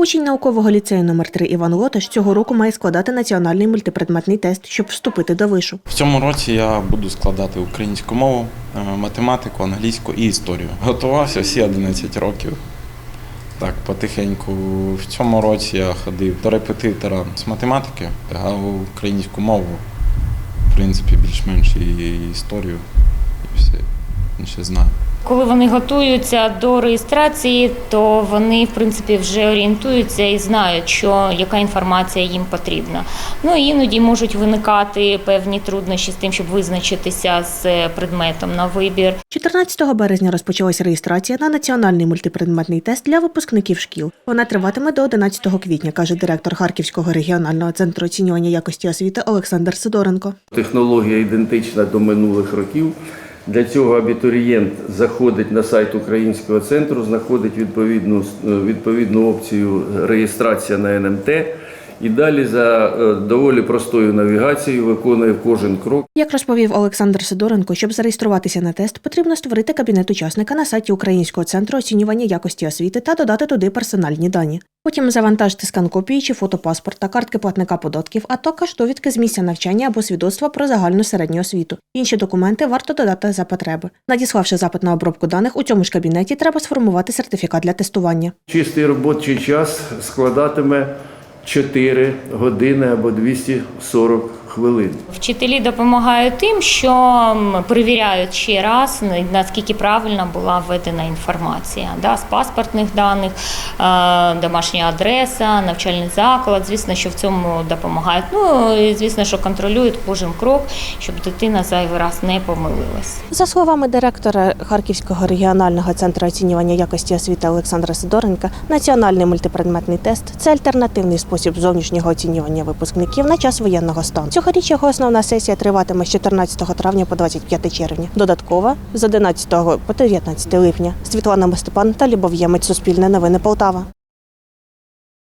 Учень наукового ліцею номер 3 Іван Лоташ цього року має складати національний мультипредметний тест, щоб вступити до вишу. В цьому році я буду складати українську мову, е, математику, англійську і історію. Готувався всі 11 років. Так, потихеньку. В цьому році я ходив до репетитора з математики, а українську мову, в принципі, більш-менш і історію, і все інше знаю. Коли вони готуються до реєстрації, то вони в принципі вже орієнтуються і знають, що яка інформація їм потрібна. Ну і іноді можуть виникати певні труднощі з тим, щоб визначитися з предметом на вибір. 14 березня розпочалась реєстрація на національний мультипредметний тест для випускників шкіл. Вона триватиме до 11 квітня, каже директор Харківського регіонального центру оцінювання якості освіти Олександр Сидоренко. Технологія ідентична до минулих років. Для цього абітурієнт заходить на сайт українського центру, знаходить відповідну, відповідну опцію реєстрація на НМТ і далі за е, доволі простою навігацією виконує кожен крок. Як розповів Олександр Сидоренко, щоб зареєструватися на тест, потрібно створити кабінет учасника на сайті Українського центру оцінювання якості освіти та додати туди персональні дані. Потім завантажити скан копії чи фото паспорта, картки платника податків, а також довідки з місця навчання або свідоцтва про загальну середню освіту. Інші документи варто додати за потреби. Надіславши запит на обробку даних, у цьому ж кабінеті треба сформувати сертифікат для тестування. Чистий робочий час складатиме 4 години або 240 хвилин. Вчителі допомагають тим, що перевіряють ще раз наскільки правильно була введена інформація да, з паспортних даних, е, домашня адреса, навчальний заклад. Звісно, що в цьому допомагають. Ну і звісно, що контролюють кожен крок, щоб дитина зайвий раз не помилилась. За словами директора Харківського регіонального центру оцінювання якості освіти Олександра Сидоренка, національний мультипредметний тест це альтернативний спосіб зовнішнього оцінювання випускників на час воєнного стану. Цьогоріч його основна сесія триватиме з 14 травня по 25 червня. Додаткова з 11 по 19 липня. Світлана Мистепан та Любов Ємець. Суспільне новини Полтава.